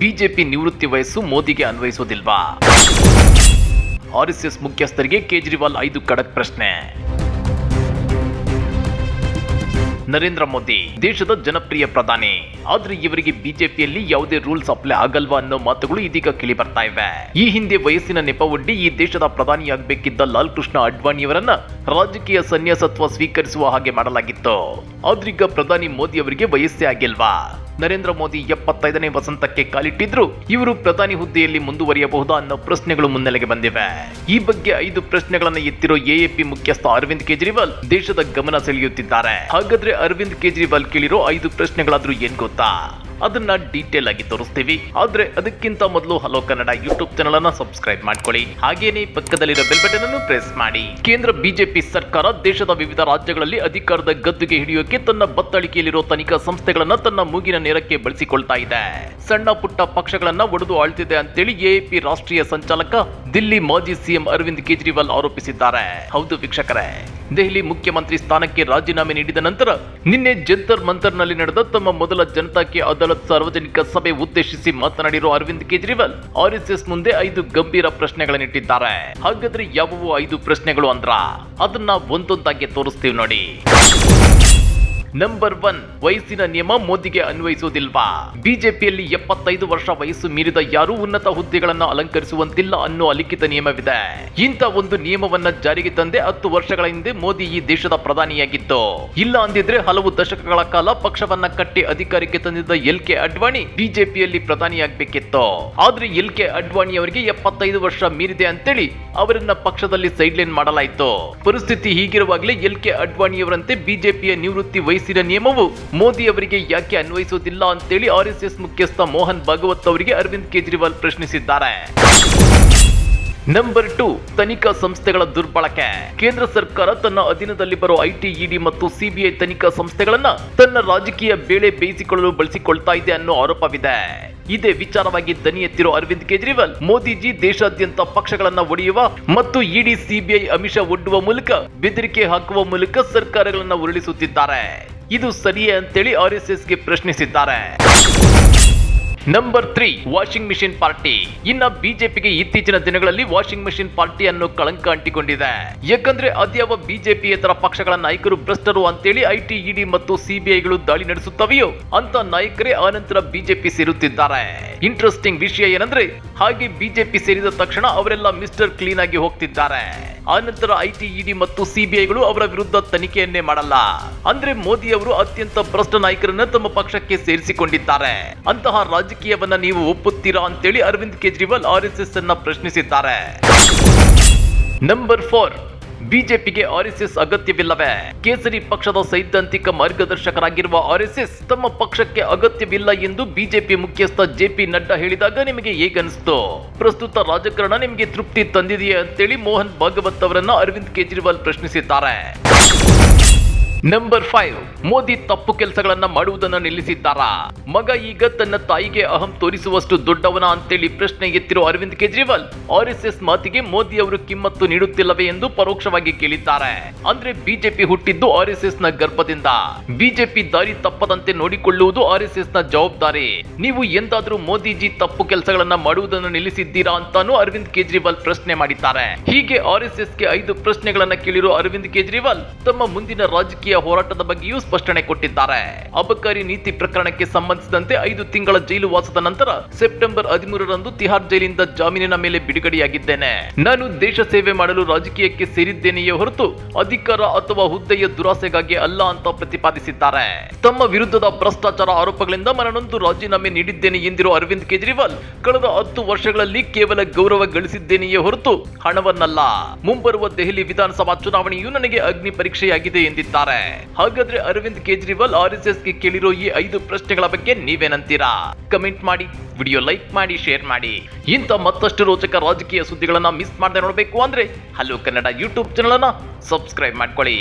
BJP ನಿವೃತ್ತಿ ವಯಸ್ಸು ಮೋದಿಗೆ ಅನ್ವಯಿಸೋದಿಲ್ವಾ? ಆರ್ಎಸ್ಎಸ್ ಮುಖ್ಯಸ್ಥರಿಗೆ ಕೇಜ್ರಿವಾಲ್ ಐದು ಖಡಕ್ ಪ್ರಶ್ನೆ. ನರೇಂದ್ರ ಮೋದಿ, ದೇಶದ ಜನಪ್ರಿಯ ಪ್ರಧಾನಿ. ಆದ್ರೆ ಇವರಿಗೆ ಬಿಜೆಪಿಯಲ್ಲಿ ಯಾವುದೇ ರೂಲ್ಸ್ ಅಪ್ಲೈ ಆಗಲ್ವಾ ಅನ್ನೋ ಮಾತುಗಳು ಇದೀಗ ಕೇಳಿ ಬರ್ತಾ ಇವೆ. ಈ ಹಿಂದೆ ವಯಸ್ಸಿನ ನೆಪವೊಡ್ಡಿ ಈ ದೇಶದ ಪ್ರಧಾನಿಯಾಗಬೇಕಿದ್ದ ಲಾಲ್ ಕೃಷ್ಣ ಅಡ್ವಾಣಿಯವರನ್ನ ರಾಜಕೀಯ ಸನ್ಯಾಸತ್ವ ಸ್ವೀಕರಿಸುವ ಹಾಗೆ ಮಾಡಲಾಗಿತ್ತು. ಆದ್ರೀಗ ಪ್ರಧಾನಿ ಮೋದಿ ಅವರಿಗೆ ವಯಸ್ಸೇ ಆಗಿಲ್ವಾ? ನರೇಂದ್ರ ಮೋದಿ ಎಪ್ಪತ್ತೈದನೇ ವಸಂತಕ್ಕೆ ಕಾಲಿಟ್ಟಿದ್ರು. ಇವರು ಪ್ರಧಾನಿ ಹುದ್ದೆಯಲ್ಲಿ ಮುಂದುವರಿಯಬಹುದಾ ಅನ್ನೋ ಪ್ರಶ್ನೆಗಳು ಮುನ್ನೆಲೆಗೆ ಬಂದಿವೆ. ಈ ಬಗ್ಗೆ ಐದು ಪ್ರಶ್ನೆಗಳನ್ನು ಎತ್ತಿರೋ ಎಎಪಿ ಮುಖ್ಯಸ್ಥ ಅರವಿಂದ್ ಕೇಜ್ರಿವಾಲ್ ದೇಶದ ಗಮನ ಸೆಳೆಯುತ್ತಿದ್ದಾರೆ. ಹಾಗಾದ್ರೆ ಅರವಿಂದ್ ಕೇಜ್ರಿವಾಲ್ ಕೇಳಿರೋ ಐದು ಪ್ರಶ್ನೆಗಳಾದ್ರೂ ಏನ್ ಗೊತ್ತಾ? ಅದನ್ನ ಡೀಟೇಲ್ ಆಗಿ ತೋರಿಸ್ತೀವಿ. ಆದ್ರೆ ಅದಕ್ಕಿಂತ ಮೊದಲು ಹಲೋ ಕನ್ನಡ ಯೂಟ್ಯೂಬ್ ಚಾನಲ್ ಅನ್ನ ಸಬ್ಸ್ಕ್ರೈಬ್ ಮಾಡ್ಕೊಳ್ಳಿ. ಹಾಗೇನೇ ಪಕ್ಕದಲ್ಲಿರೋ ಬೆಲ್ ಬಟನ್ ಅನ್ನು ಪ್ರೆಸ್ ಮಾಡಿ. ಕೇಂದ್ರ ಬಿಜೆಪಿ ಸರ್ಕಾರ ದೇಶದ ವಿವಿಧ ರಾಜ್ಯಗಳಲ್ಲಿ ಅಧಿಕಾರದ ಗದ್ದುಗೆ ಹಿಡಿಯೋಕೆ ತನ್ನ ಬತ್ತಳಿಕೆಯಲ್ಲಿರೋ ತನಿಖಾ ಸಂಸ್ಥೆಗಳನ್ನ ತನ್ನ ಮೂಗಿನ ನೇರಕ್ಕೆ ಬಳಸಿಕೊಳ್ತಾ ಇದೆ. ಸಣ್ಣ ಪುಟ್ಟ ಪಕ್ಷಗಳನ್ನ ಒಡೆದು ಆಳ್ತಿದೆ ಅಂತೇಳಿ ಎಎಪಿ ರಾಷ್ಟ್ರೀಯ ಸಂಚಾಲಕ ದಿಲ್ಲಿ ಮಾಜಿ ಸಿಎಂ ಅರವಿಂದ್ ಕೇಜ್ರಿವಾಲ್ ಆರೋಪಿಸಿದ್ದಾರೆ. ಹೌದು ವೀಕ್ಷಕರೇ. ದೆಹಲಿ ಮುಖ್ಯಮಂತ್ರಿ ಸ್ಥಾನಕ್ಕೆ ರಾಜೀನಾಮೆ ನೀಡಿದ ನಂತರ ನಿನ್ನೆ ಜಂತರ್ ಮಂತರ್ನಲ್ಲಿ ನಡೆದ ತಮ್ಮ ಮೊದಲ ಜನತಾ ಕೆ ಅದಾಲತ್ ಸಾರ್ವಜನಿಕ ಸಭೆ ಉದ್ದೇಶಿಸಿ ಮಾತನಾಡಿರುವ ಅರವಿಂದ್ ಕೇಜ್ರಿವಾಲ್ ಆರ್ಎಸ್ಎಸ್ ಮುಂದೆ ಐದು ಗಂಭೀರ ಪ್ರಶ್ನೆಗಳನ್ನಿಟ್ಟಿದ್ದಾರೆ. ಹಾಗಾದ್ರೆ ಯಾವುವು ಐದು ಪ್ರಶ್ನೆಗಳು ಅಂದ್ರ? ಅದನ್ನ ಒಂದೊಂದಾಗಿ ತೋರಿಸ್ತೀವಿ ನೋಡಿ. ನಂಬರ್ ಒನ್ ವಯಸ್ಸಿನ ನಿಯಮ ಮೋದಿಗೆ ಅನ್ವಯಿಸುವುದಿಲ್ವಾ? ಬಿಜೆಪಿಯಲ್ಲಿ ಎಪ್ಪತ್ತೈದು ವರ್ಷ ವಯಸ್ಸು ಮೀರಿದ ಯಾರೂ ಉನ್ನತ ಹುದ್ದೆಗಳನ್ನು ಅಲಂಕರಿಸುವಂತಿಲ್ಲ ಅನ್ನೋ ಅಲಿಖಿತ ನಿಯಮವಿದೆ. ಇಂಥ ಒಂದು ನಿಯಮವನ್ನ ಜಾರಿಗೆ ತಂದೆ ಹತ್ತು ವರ್ಷಗಳ ಹಿಂದೆ ಮೋದಿ ಈ ದೇಶದ ಪ್ರಧಾನಿಯಾಗಿತ್ತು ಇಲ್ಲ ಅಂದಿದ್ರೆ ಹಲವು ದಶಕಗಳ ಕಾಲ ಪಕ್ಷವನ್ನ ಕಟ್ಟಿ ಅಧಿಕಾರಕ್ಕೆ ತಂದಿದ್ದ ಎಲ್ ಕೆ ಅಡ್ವಾಣಿ ಬಿಜೆಪಿಯಲ್ಲಿ ಪ್ರಧಾನಿಯಾಗಬೇಕಿತ್ತು. ಆದ್ರೆ ಎಲ್ ಕೆ ಅಡ್ವಾಣಿ ಅವರಿಗೆ ಎಪ್ಪತ್ತೈದು ವರ್ಷ ಮೀರಿದೆ ಅಂತೇಳಿ ಅವರನ್ನ ಪಕ್ಷದಲ್ಲಿ ಸೈಡ್ಲೈನ್ ಮಾಡಲಾಯಿತು. ಪರಿಸ್ಥಿತಿ ಹೀಗಿರುವಾಗಲೇ ಎಲ್ ಕೆ ಅಡ್ವಾಣಿಯವರಂತೆ ಬಿಜೆಪಿಯ ನಿವೃತ್ತಿ ವಯಸ್ಸಿನ ನಿಯಮವು ಮೋದಿ ಅವರಿಗೆ ಯಾಕೆ ಅನ್ವಯಿಸುವುದಿಲ್ಲ ಅಂತೇಳಿ ಆರ್ಎಸ್ಎಸ್ ಮುಖ್ಯಸ್ಥ ಮೋಹನ್ ಭಾಗವತ್ ಅವರಿಗೆ ಅರವಿಂದ್ ಕೇಜ್ರಿವಾಲ್ ಪ್ರಶ್ನಿಸಿದ್ದಾರೆ. ನಂಬರ್ ಟು ತನಿಖಾ ಸಂಸ್ಥೆಗಳ ದುರ್ಬಳಕೆ. ಕೇಂದ್ರ ಸರ್ಕಾರ ತನ್ನ ಅಧೀನದಲ್ಲಿ ಬರೋ ಐಟಿ ಇಡಿ ಮತ್ತು ಸಿಬಿಐ ತನಿಖಾ ಸಂಸ್ಥೆಗಳನ್ನ ತನ್ನ ರಾಜಕೀಯ ಬೇಳೆ ಬೇಯಿಸಿಕೊಳ್ಳಲು ಬಳಸಿಕೊಳ್ತಾ ಇದೆ ಅನ್ನೋ ಆರೋಪವಿದೆ. ಇದೇ ವಿಚಾರವಾಗಿ ದನಿ ಎತ್ತಿರೋ ಅರವಿಂದ್ ಕೇಜ್ರಿವಾಲ್, ಮೋದಿಜಿ ದೇಶಾದ್ಯಂತ ಪಕ್ಷಗಳನ್ನ ಒಡೆಯುವ ಮತ್ತು ಇಡಿ ಸಿಬಿಐ ಅಮಿಷ ಒಡ್ಡುವ ಮೂಲಕ ಬೆದರಿಕೆ ಹಾಕುವ ಮೂಲಕ ಸರ್ಕಾರಗಳನ್ನ ಉರುಳಿಸುತ್ತಿದ್ದಾರೆ. ಇದು ಸರಿಯೇ ಅಂತೇಳಿ ಆರ್ಎಸ್ಎಸ್ಗೆ ಪ್ರಶ್ನಿಸಿದ್ದಾರೆ. Number three washing machine party ಇನ್ನ ಬಿಜೆಪಿಗೆ ಇತ್ತೀಚಿನ ದಿನಗಳಲ್ಲಿ ವಾಷಿಂಗ್ ಮಿಷಿನ್ ಪಾರ್ಟಿ ಅನ್ನು ಕಳಂಕ ಅಂಟಿಕೊಂಡಿದೆ ಯಾಕಂದ್ರೆ ಅದ್ಯಾವ ಇತರ ಪಕ್ಷಗಳ ನಾಯಕರು ಭ್ರಷ್ಟರು ಅಂತೇಳಿ ಐಟಿ ಇಡಿ ಮತ್ತು ಸಿಬಿಐಗಳು ದಾಳಿ ನಡೆಸುತ್ತವೆಯೋ, ಅಂತ ನಾಯಕರೇ ಆನಂತರ ಬಿಜೆಪಿ ಸೇರುತ್ತಿದ್ದಾರೆ. ಇಂಟ್ರೆಸ್ಟಿಂಗ್ ವಿಷಯ ಏನಂದ್ರೆ, ಹಾಗೆ ಬಿಜೆಪಿ ಸೇರಿದ ತಕ್ಷಣ ಅವರೆಲ್ಲ ಮಿಸ್ಟರ್ ಕ್ಲೀನ್ ಆಗಿ ಹೋಗ್ತಿದ್ದಾರೆ. ಆನಂತರ ಐಟಿ ಇಡಿ ಮತ್ತು ಸಿಬಿಐಗಳು ಅವರ ವಿರುದ್ಧ ತನಿಖೆಯನ್ನೇ ಮಾಡಲ್ಲ. ಅಂದ್ರೆ ಮೋದಿ ಅವರು ಅತ್ಯಂತ ಭ್ರಷ್ಟ ನಾಯಕರನ್ನ ತಮ್ಮ ಪಕ್ಷಕ್ಕೆ ಸೇರಿಸಿಕೊಂಡಿದ್ದಾರೆ. ಅಂತಹ ರಾಜಕೀಯವನ್ನ ನೀವು ಒಪ್ಪುತ್ತೀರಾ ಅಂತೇಳಿ Arvind Kejriwal R S S ಅನ್ನ ಪ್ರಶ್ನಿಸಿದ್ದಾರೆ. ನಂಬರ್ ಫೋರ್ ಬಿಜೆಪಿಗೆ ಆರ್ಎಸ್ಎಸ್ ಅಗತ್ಯವಿಲ್ಲವೇ? ಕೇಸರಿ ಪಕ್ಷದ ಸೈದ್ಧಾಂತಿಕ ಮಾರ್ಗದರ್ಶಕರಾಗಿರುವ ಆರ್ಎಸ್ಎಸ್ ತಮ್ಮ ಪಕ್ಷಕ್ಕೆ ಅಗತ್ಯವಿಲ್ಲ ಎಂದು ಬಿಜೆಪಿ ಮುಖ್ಯಸ್ಥ ಜೆಪಿ ನಡ್ಡಾ ಹೇಳಿದಾಗ ನಿಮಗೆ ಹೇಗನ್ನಿಸ್ತು? ಪ್ರಸ್ತುತ ರಾಜಕಾರಣ ನಿಮಗೆ ತೃಪ್ತಿ ತಂದಿದೆಯೇ ಅಂತೇಳಿ ಮೋಹನ್ ಭಾಗವತ್ ಅವರನ್ನ ಅರವಿಂದ್ ಕೇಜ್ರಿವಾಲ್ ಪ್ರಶ್ನಿಸಿದ್ದಾರೆ. ನಂಬರ್ ಫೈವ್ ಮೋದಿ ತಪ್ಪು ಕೆಲಸಗಳನ್ನ ಮಾಡುವುದನ್ನು ನಿಲ್ಲಿಸಿದ್ದಾರಾ? ಮಗ ಈಗ ತನ್ನ ತಾಯಿಗೆ ಅಹಂ ತೋರಿಸುವಷ್ಟು ದೊಡ್ಡವನ ಅಂತೇಳಿ ಪ್ರಶ್ನೆ ಎತ್ತಿರುವ Arvind Kejriwal R S S ಮಾತಿಗೆ ಮೋದಿ ಅವರು ಕಿಮ್ಮತ್ತು ನೀಡುತ್ತಿಲ್ಲವೇ ಎಂದು ಪರೋಕ್ಷವಾಗಿ ಕೇಳಿದ್ದಾರೆ. ಅಂದ್ರೆ ಬಿಜೆಪಿ ಹುಟ್ಟಿದ್ದು ಆರ್ ಎಸ್ನ ಗರ್ಭದಿಂದ. ಬಿಜೆಪಿ ದಾರಿ ತಪ್ಪದಂತೆ ನೋಡಿಕೊಳ್ಳುವುದು ಆರ್ನ ಜವಾಬ್ದಾರಿ. ನೀವು ಎಂದಾದ್ರೂ ಮೋದಿಜಿ ತಪ್ಪು ಕೆಲಸಗಳನ್ನ ಮಾಡುವುದನ್ನು ನಿಲ್ಲಿಸಿದ್ದೀರಾ ಅಂತಾನೂ ಅರವಿಂದ್ ಕೇಜ್ರಿವಾಲ್ ಪ್ರಶ್ನೆ ಮಾಡಿದ್ದಾರೆ. ಹೀಗೆ ಆರ್ ಎಸ್ ಎಸ್ಗೆ ಐದು ಪ್ರಶ್ನೆಗಳನ್ನ ಕೇಳಿರುವ ಅರವಿಂದ್ ಕೇಜ್ರಿವಾಲ್, ತಮ್ಮ ಮುಂದಿನ ರಾಜಕೀಯ ಹೋರಾಟದ ಬಗ್ಗೆಯೂ ಸ್ಪಷ್ಟನೆ ಕೊಟ್ಟಿದ್ದಾರೆ. ಅಬಕಾರಿ ನೀತಿ ಪ್ರಕರಣಕ್ಕೆ ಸಂಬಂಧಿಸಿದಂತೆ ಐದು ತಿಂಗಳ ಜೈಲು ವಾಸದ ನಂತರ ಸೆಪ್ಟೆಂಬರ್ ಹದಿಮೂರರಂದು ತಿಹಾರ್ ಜೈಲಿನಿಂದ ಜಾಮೀನಿನ ಮೇಲೆ ಬಿಡುಗಡೆಯಾಗಿದ್ದೇನೆ. ನಾನು ದೇಶ ಸೇವೆ ಮಾಡಲು ರಾಜಕೀಯಕ್ಕೆ ಸೇರಿದ್ದೇನೆಯೇ ಹೊರತು ಅಧಿಕಾರ ಅಥವಾ ಹುದ್ದೆಯ ದುರಾಸೆಗಾಗಿ ಅಲ್ಲ ಅಂತ ಪ್ರತಿಪಾದಿಸಿದ್ದಾರೆ. ತಮ್ಮ ವಿರುದ್ಧದ ಭ್ರಷ್ಟಾಚಾರ ಆರೋಪಗಳಿಂದ ಮನನೊಂದು ರಾಜೀನಾಮೆ ನೀಡಿದ್ದೇನೆ ಎಂದಿರುವ ಅರವಿಂದ್ ಕೇಜ್ರಿವಾಲ್ ಕಳೆದ ಹತ್ತು ವರ್ಷಗಳಲ್ಲಿ ಕೇವಲ ಗೌರವ ಗಳಿಸಿದ್ದೇನೆಯೇ ಹೊರತು ಹಣವನ್ನಲ್ಲ. ಮುಂಬರುವ ದೆಹಲಿ ವಿಧಾನಸಭಾ ಚುನಾವಣೆಯು ನನಗೆ ಅಗ್ನಿ ಪರೀಕ್ಷೆಯಾಗಿದೆ ಎಂದಿದ್ದಾರೆ. ಹಾಗಾದ್ರೆ ಅರವಿಂದ್ ಕೇಜ್ರಿವಾಲ್ ಆರ್ ಎಸ್ ಎಸ್ಗೆ ಕೇಳಿರೋ ಈ ಐದು ಪ್ರಶ್ನೆಗಳ ಬಗ್ಗೆ ನೀವೇನಂತೀರಾ? ಕಮೆಂಟ್ ಮಾಡಿ, ವಿಡಿಯೋ ಲೈಕ್ ಮಾಡಿ, ಶೇರ್ ಮಾಡಿ. ಇಂಥ ಮತ್ತಷ್ಟು ರೋಚಕ ರಾಜಕೀಯ ಸುದ್ದಿಗಳನ್ನ ಮಿಸ್ ಮಾಡದೆ ನೋಡಬೇಕು ಅಂದ್ರೆ ಹಲೋ ಕನ್ನಡ ಯೂಟ್ಯೂಬ್ ಚಾನಲ್ ಅನ್ನ ಸಬ್ಸ್ಕ್ರೈಬ್ ಮಾಡ್ಕೊಳ್ಳಿ.